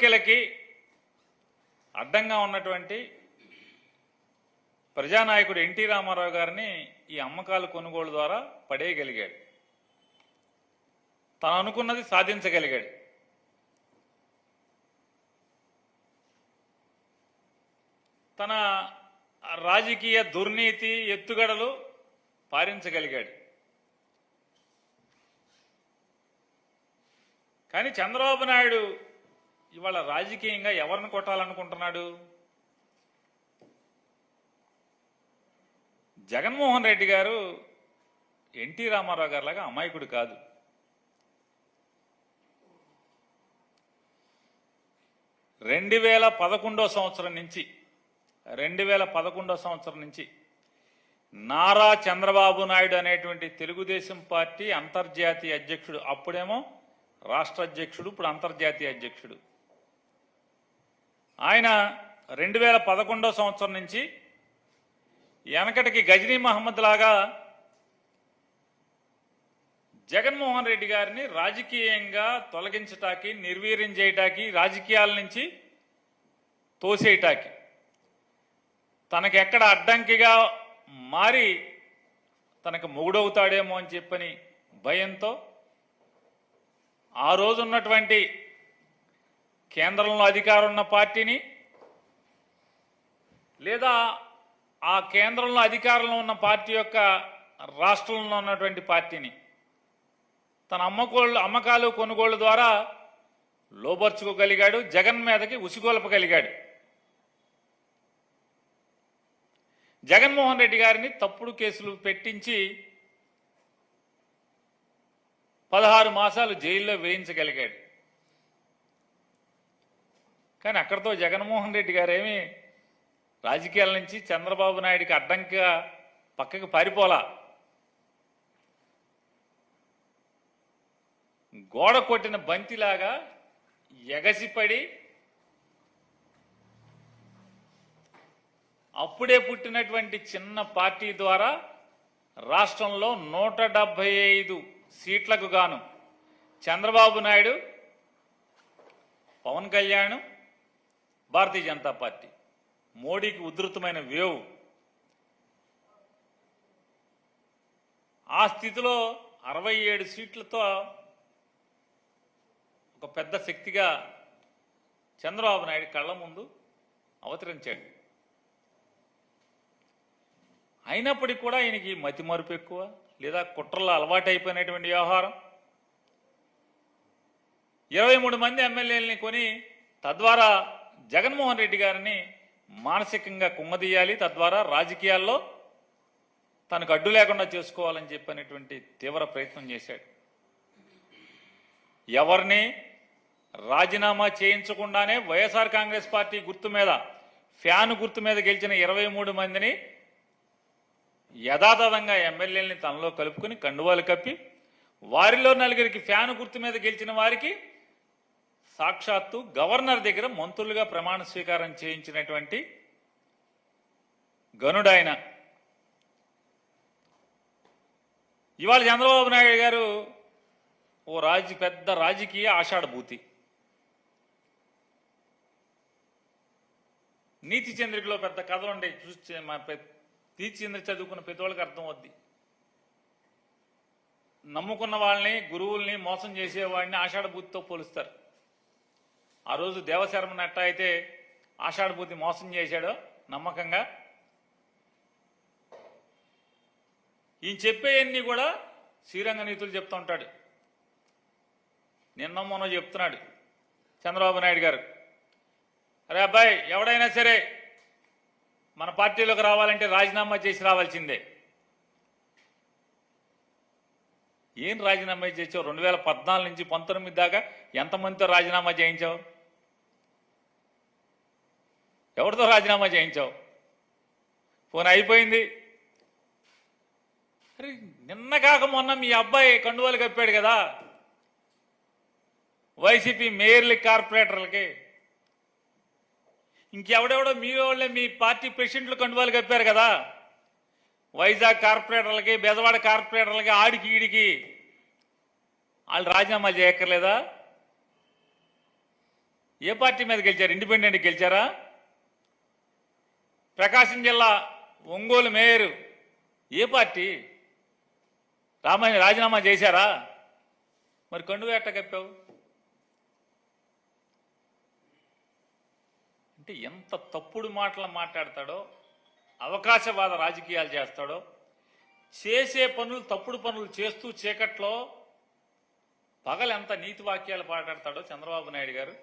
కోర్కెలకి అడ్డంగా ఉన్నటువంటి ప్రజానాయకుడు ఎన్టీ రామారావు గారిని ఈ అమ్మకాలు కొనుగోలు ద్వారా పడేయగలిగాడు. తను అనుకున్నది సాధించగలిగాడు. తన రాజకీయ దుర్నీతి ఎత్తుగడలు పారించగలిగాడు. కానీ చంద్రబాబు నాయుడు ఇవాళ రాజకీయంగా ఎవరిని కొట్టాలనుకుంటున్నాడు? జగన్మోహన్ రెడ్డి గారు ఎన్టీ రామారావు గారిలాగా అమాయకుడు కాదు. రెండు వేల పదకొండో సంవత్సరం నుంచి రెండు వేల పదకొండో సంవత్సరం నుంచి నారా చంద్రబాబు నాయుడు అనేటువంటి తెలుగుదేశం పార్టీ అంతర్జాతీయ అధ్యక్షుడు అప్పుడేమో రాష్ట్ర అధ్యక్షుడు ఇప్పుడు అంతర్జాతీయ అధ్యక్షుడు. ఆయన రెండు వేల పదకొండో సంవత్సరం నుంచి వెనకటికి గజనీ మహమ్మద్ లాగా జగన్మోహన్ రెడ్డి గారిని రాజకీయంగా తొలగించటానికి నిర్వీర్యం చేయటానికి రాజకీయాల నుంచి తోసేయటానికి. తనకి ఎక్కడ అడ్డంకిగా మారి తనకు మొగుడవుతాడేమో అని చెప్పని భయంతో ఆ రోజు ఉన్నటువంటి కేంద్రంలో అధికారం ఉన్న పార్టీని లేదా ఆ కేంద్రంలో అధికారంలో ఉన్న పార్టీ యొక్క రాష్ట్రంలో ఉన్నటువంటి పార్టీని. తన అమ్మకోళ్ళు అమ్మకాలు కొనుగోళ్ళ ద్వారా లోబర్చుకోగలిగాడు జగన్ మీదకి ఉసిగొల్పగలిగాడు. జగన్మోహన్ రెడ్డి గారిని తప్పుడు కేసులు పెట్టించి పదహారు మాసాలు జైల్లో వేయించగలిగాడు. కానీ అక్కడితో జగన్మోహన్ రెడ్డి గారేమి రాజకీయాల నుంచి చంద్రబాబు నాయుడికి అడ్డంకిగా పక్కకి పారిపోలా? గోడ కొట్టిన బంతిలాగా ఎగసిపడి అప్పుడే పుట్టినటువంటి చిన్న పార్టీ ద్వారా రాష్ట్రంలో నూట డెబ్బై ఐదు సీట్లకు గాను చంద్రబాబు నాయుడు పవన్ కళ్యాణ్ భారతీయ జనతా పార్టీ. మోడీకి ఉధృతమైన వేవ్. ఆ స్థితిలో అరవై ఏడు సీట్లతో ఒక పెద్ద శక్తిగా చంద్రబాబు నాయుడు కళ్ళ ముందు అవతరించాడు. అయినప్పటికీ కూడా ఆయనకి మతి మరుపు ఎక్కువ లేదా కుట్రలో అలవాటు అయిపోయినటువంటి వ్యవహారం. ఇరవై మూడు మంది ఎమ్మెల్యేలని కొని తద్వారా జగన్మోహన్ రెడ్డి గారిని మానసికంగా కుమ్మదీయాలి తద్వారా రాజకీయాల్లో తనకు అడ్డు లేకుండా చేసుకోవాలని చెప్పినటువంటి తీవ్ర ప్రయత్నం చేశాడు. ఎవరిని రాజీనామా చేయించకుండానే వైఎస్ఆర్ కాంగ్రెస్ పార్టీ గుర్తు మీద ఫ్యాన్ గుర్తు మీద గెలిచిన ఇరవై మూడు మందిని యథాతథంగా ఎమ్మెల్యేలని తనలో కలుపుకుని కండువాలు కప్పి వారిలో నలుగురికి ఫ్యాన్ గుర్తు మీద గెలిచిన వారికి సాక్షాత్తు గవర్నర్ దగ్గర మంత్రులుగా ప్రమాణ స్వీకారం చేయించినటువంటి గనుడాయన ఇవాళ చంద్రబాబు నాయుడు గారు ఓ రాజ పెద్ద రాజకీయ ఆషాఢభూతి. నీతి చంద్రికలో పెద్ద కథలు ఉంటాయి చూసి మా నీతి చంద్రిక చదువుకున్న ప్రతి వాళ్ళకి అర్థం అవుద్ది. నమ్ముకున్న వాళ్ళని గురువుల్ని మోసం చేసేవాడిని ఆషాఢభూతితో పోలుస్తారు. ఆ రోజు దేవశర్మ నట్ట అయితే ఆషాఢభూతి మోసం చేశాడో నమ్మకంగా? ఈయన చెప్పేవన్నీ కూడా శ్రీరంగ నీతులు చెప్తూ ఉంటాడు. నిన్న మొన్న చెప్తున్నాడు చంద్రబాబు నాయుడు గారు. అరే అబ్బాయి ఎవడైనా సరే మన పార్టీలోకి రావాలంటే రాజీనామా చేసి రావాల్సిందే. ఏం రాజీనామా చేసావు? రెండు వేల పద్నాలుగు నుంచి పంతొమ్మిది దాకా ఎంతమందితో రాజీనామా చేయించావు? ఎవరితో రాజీనామా చేయించావు? ఫోన్ అయిపోయింది. అరే నిన్న కాక మొన్న మీ అబ్బాయి కండువాలు కప్పాడు కదా. వైసీపీ మేయర్లకి కార్పొరేటర్లకి. ఇంకెవడెవడో మీ వాళ్ళే మీ పార్టీ ప్రెసిడెంట్లు కండువాలు కప్పారు కదా. వైజాగ్ కార్పొరేటర్లకి బెజవాడ కార్పొరేటర్లకి ఆడికి ఈడికి. వాళ్ళు రాజీనామా చేయక్కర్లేదా? ఏ పార్టీ మీద గెలిచారు? ఇండిపెండెంట్ గెలిచారా? ప్రకాశం జిల్లా ఒంగోలు మేయరు ఏ పార్టీ? రామాయణ రాజీనామా చేశారా? మరి కండువా ఎట్ట కప్పావు? అంటే ఎంత తప్పుడు మాటలు మాట్లాడతాడో అవకాశవాద రాజకీయాలు చేస్తాడో చేసే పనులు తప్పుడు పనులు చేస్తూ చీకట్లో పగలు ఎంత నీతి వాక్యాలు మాట్లాడతాడో చంద్రబాబు నాయుడు గారు?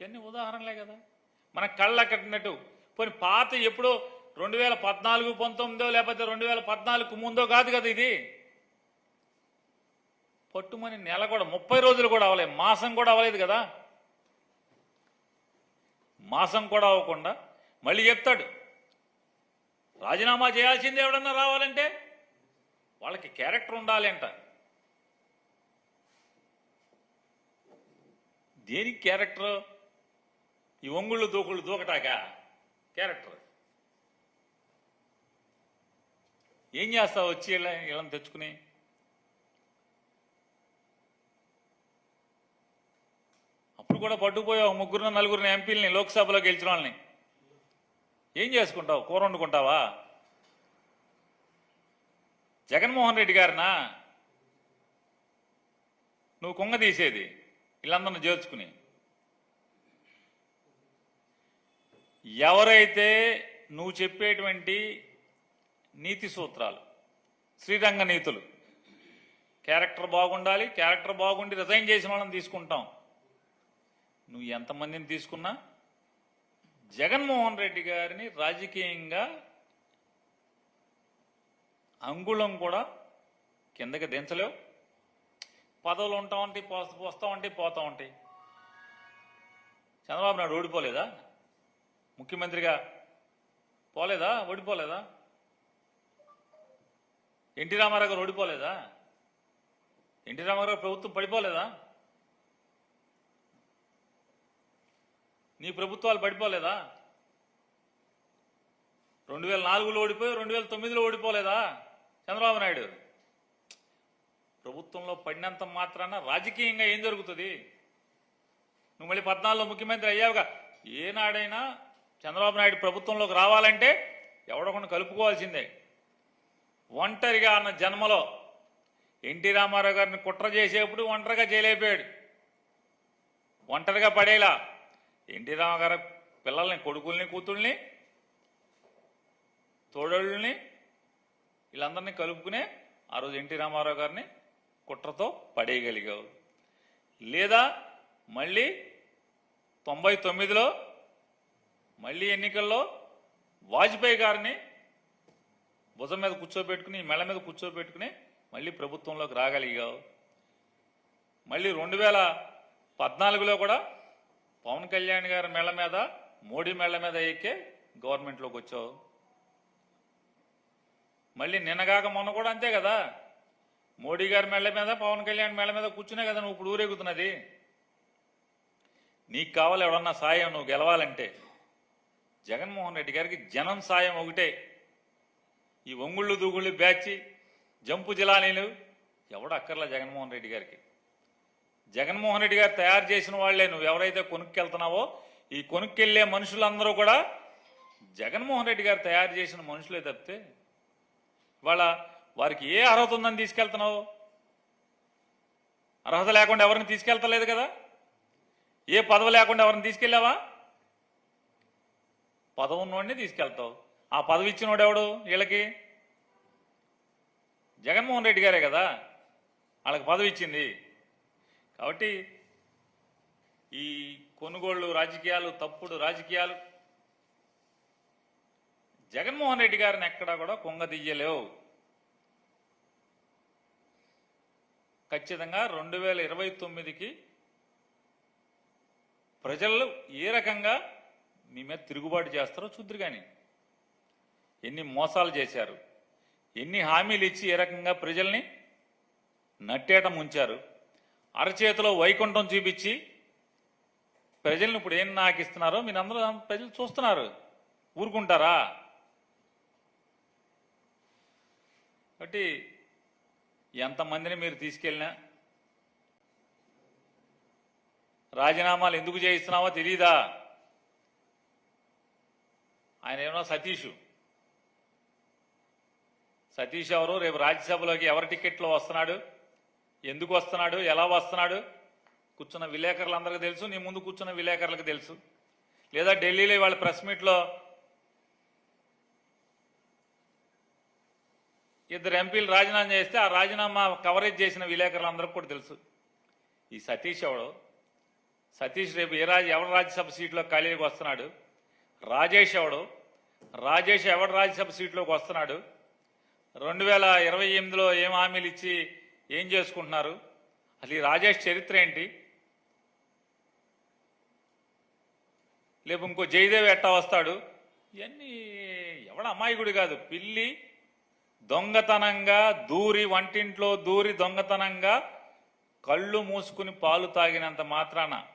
ఇవన్నీ ఉదాహరణలే కదా. మన కళ్ళ కట్టినట్టు పోనీ పాత ఎప్పుడో రెండు వేల పద్నాలుగు పంతొమ్మిదో లేకపోతే రెండు వేల పద్నాలుగు ముందో కాదు కదా ఇది. పట్టుమని నెల కూడా ముప్పై రోజులు కూడా అవ్వలేదు. మాసం కూడా అవ్వలేదు కదా. మాసం కూడా అవ్వకుండా మళ్ళీ చెప్తాడు. రాజీనామా చేయాల్సింది ఎవడన్నా రావాలంటే వాళ్ళకి క్యారెక్టర్ ఉండాలి అంట. దేనికి క్యారెక్టర్? ఈ ఒంగుళ్ళు దూకుళ్ళు దూకటాక? క్యారెక్టర్. ఏం చేస్తావు? వచ్చి ఇలా ఇళ్ళని తెచ్చుకుని. అప్పుడు కూడా పట్టుకుపోయావు ముగ్గురు నలుగురిని ఎంపీలని లోక్సభలో గెలిచిన వాళ్ళని. ఏం చేసుకుంటావు? కూర వండుకుంటావా? జగన్మోహన్ రెడ్డి గారినా? నువ్వు కొంగ తీసేది వీళ్ళందరిని చేర్చుకుని ఎవరైతే నువ్వు చెప్పేటువంటి నీతి సూత్రాలు శ్రీరంగ నీతులు క్యారెక్టర్ బాగుండాలి క్యారెక్టర్ బాగుండి రిజైన్ చేసిన వాళ్ళని తీసుకుంటాం. నువ్వు ఎంతమందిని తీసుకున్నా జగన్మోహన్ రెడ్డి గారిని రాజకీయంగా అంగుళం కూడా కిందకి దించలేవు. పదవులు ఉంటా ఉంటాయి పోస్తా ఉంటాయి పోతా ఉంటాయి. చంద్రబాబు నాయుడు ఓడిపోలేదా? ముఖ్యమంత్రిగా పోలేదా? ఓడిపోలేదా? ఎన్టీ రామారావు గారు ఓడిపోలేదా? ఎన్టీ రామారావు ప్రభుత్వం పడిపోలేదా? నీ ప్రభుత్వాలు పడిపోలేదా? రెండు వేల నాలుగులో ఓడిపోయి రెండు వేల తొమ్మిదిలో ఓడిపోలేదా? చంద్రబాబు నాయుడు. ప్రభుత్వంలో పడినంత మాత్రాన రాజకీయంగా ఏం జరుగుతుంది? నువ్వు మళ్ళీ పద్నాలుగులో ముఖ్యమంత్రి అయ్యావుగా. ఏనాడైనా చంద్రబాబు నాయుడు ప్రభుత్వంలోకి రావాలంటే ఎవడొకడు కలుపుకోవాల్సిందే. ఒంటరిగా అన్న జన్మలో ఎన్టీ రామారావు గారిని కుట్ర చేసేప్పుడు ఒంటరిగా చేయలేకపోయాడు ఒంటరిగా పడేలా ఎన్టీ రామారావు పిల్లల్ని కొడుకుల్ని కూతుళ్ళని తోడళ్ళని వీళ్ళందరినీ కలుపుకునే ఆ రోజు ఎన్టీ రామారావు గారిని కుట్రతో పడేయగలిగావు. లేదా మళ్ళీ తొంభై తొమ్మిదిలో మళ్ళీ ఎన్నికల్లో వాజ్పేయి గారిని భుజం మీద కూర్చోబెట్టుకుని మెళ్ళ మీద కూర్చోబెట్టుకుని మళ్ళీ ప్రభుత్వంలోకి రాగలిగావు. మళ్ళీ రెండు వేల పద్నాలుగులో కూడా పవన్ కళ్యాణ్ గారి మెళ్ళ మీద మోడీ మెళ్ళ మీద ఎక్కే గవర్నమెంట్లోకి వచ్చావు. మళ్ళీ నిన్నగాక మొన్న కూడా అంతే కదా. మోడీ గారి మెళ్ళ మీద పవన్ కళ్యాణ్ మెళ్ళ మీద కూర్చునే కదా నువ్వు ఇప్పుడు ఊరేగుతున్నది. నీకు కావాలి ఎవడన్నా సాయం నువ్వు గెలవాలంటే. జగన్మోహన్ రెడ్డి గారికి జనం సాయం ఒకటే. ఈ ఒంగుళ్ళు దూగుళ్ళు బ్యాచి జంపు జిలానీలు ఎవడు అక్కర్లా జగన్మోహన్ రెడ్డి గారికి. జగన్మోహన్ రెడ్డి గారు తయారు చేసిన వాళ్ళే నువ్వు ఎవరైతే కొనుక్కెళ్తున్నావో ఈ కొనుక్కెళ్ళే మనుషులందరూ కూడా జగన్మోహన్ రెడ్డి గారు తయారు చేసిన మనుషులే తప్పితే వాళ్ళ వారికి ఏ అర్హత ఉందని తీసుకెళ్తున్నావు? అర్హత లేకుండా ఎవరిని తీసుకెళ్తలేదు కదా? ఏ పదవి లేకుండా ఎవరిని తీసుకెళ్ళావా? పదవి ఉన్నోడిని తీసుకెళ్తావు. ఆ పదవి ఇచ్చినోడు ఎవడు? వీళ్ళకి? జగన్మోహన్ రెడ్డి గారే కదా. వాళ్ళకి పదవి ఇచ్చింది. కాబట్టి ఈ కొనుగోళ్ళు రాజకీయాలు తప్పుడు రాజకీయాలు జగన్మోహన్ రెడ్డి గారిని ఎక్కడా కూడా కొంగదీయలేవు ఖచ్చితంగా రెండు వేల ఇరవై తొమ్మిదికి ప్రజలు ఏ రకంగా మీ మీద తిరుగుబాటు చేస్తారో చూద్దరు కానీ ఎన్ని మోసాలు చేశారు ఎన్ని హామీలు ఇచ్చి ఏ రకంగా ప్రజల్ని నట్టేట ముంచారు అరచేతిలో వైకుంఠం చూపించి ప్రజల్ని ఇప్పుడు ఏం నాకు ఇస్తున్నారో మీరందరూ ప్రజలు చూస్తున్నారు. ఊరుకుంటారా? కాబట్టి ఎంతమందిని మీరు తీసుకెళ్ళినా రాజీనామాలు ఎందుకు చేయిస్తున్నావో తెలీదా? ఆయన ఏమన్నా సతీష్? సతీష్ ఎవరు? రేపు రాజ్యసభలోకి ఎవరి టికెట్లో వస్తున్నాడు? ఎందుకు వస్తున్నాడు? ఎలా వస్తున్నాడు? కూర్చున్న విలేకరులందరికీ తెలుసు నీ ముందు కూర్చున్న విలేకరులకు తెలుసు. లేదా ఢిల్లీలో వాళ్ళ ప్రెస్ మీట్లో ఇద్దరు ఎంపీలు రాజీనామా చేస్తే ఆ రాజీనామా కవరేజ్ చేసిన విలేకరులందరికీ కూడా తెలుసు. ఈ సతీష్ ఎవడు? సతీష్ రేపు ఏ రాజు ఎవరి రాజ్యసభ సీట్లో ఖాళీకి వస్తున్నాడు? రాజేష్ ఎవడు? రాజేష్ ఎవడు రాజ్యసభ సీట్లోకి వస్తున్నాడు? రెండు వేల ఇరవై ఎనిమిదిలో ఏం హామీలు ఇచ్చి ఏం చేసుకుంటున్నారు? అసలు ఈ రాజేష్ చరిత్ర ఏంటి? లేపు ఇంకో జయదేవ్ ఎట్టా వస్తాడు? ఇవన్నీ ఎవడ అమాయకుడు కాదు. పిల్లి దొంగతనంగా దూరి వంటింట్లో దూరి దొంగతనంగా కళ్ళు మూసుకుని పాలు తాగినంత మాత్రాన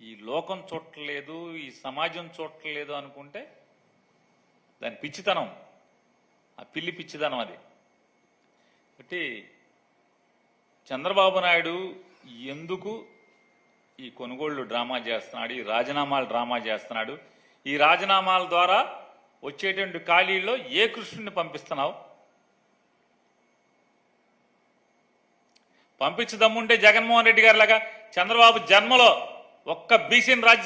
ఈ లోకం చూడట్లేదు ఈ సమాజం చూడట్లేదు అనుకుంటే దాని పిచ్చితనం ఆ పిల్లి పిచ్చితనం అది. కాబట్టి చంద్రబాబు నాయుడు ఎందుకు ఈ కొనుగోళ్ళు డ్రామా చేస్తున్నాడు ఈ రాజీనామాలు డ్రామా చేస్తున్నాడు? ఈ రాజీనామాల ద్వారా వచ్చేటువంటి ఖాళీల్లో ఏ కృష్ణుని పంపిస్తున్నావు? పంపించదమ్ముంటే జగన్మోహన్ రెడ్డి గారి లాగా చంద్రబాబు జన్మలో ఒక్క బీసీని రాజ్య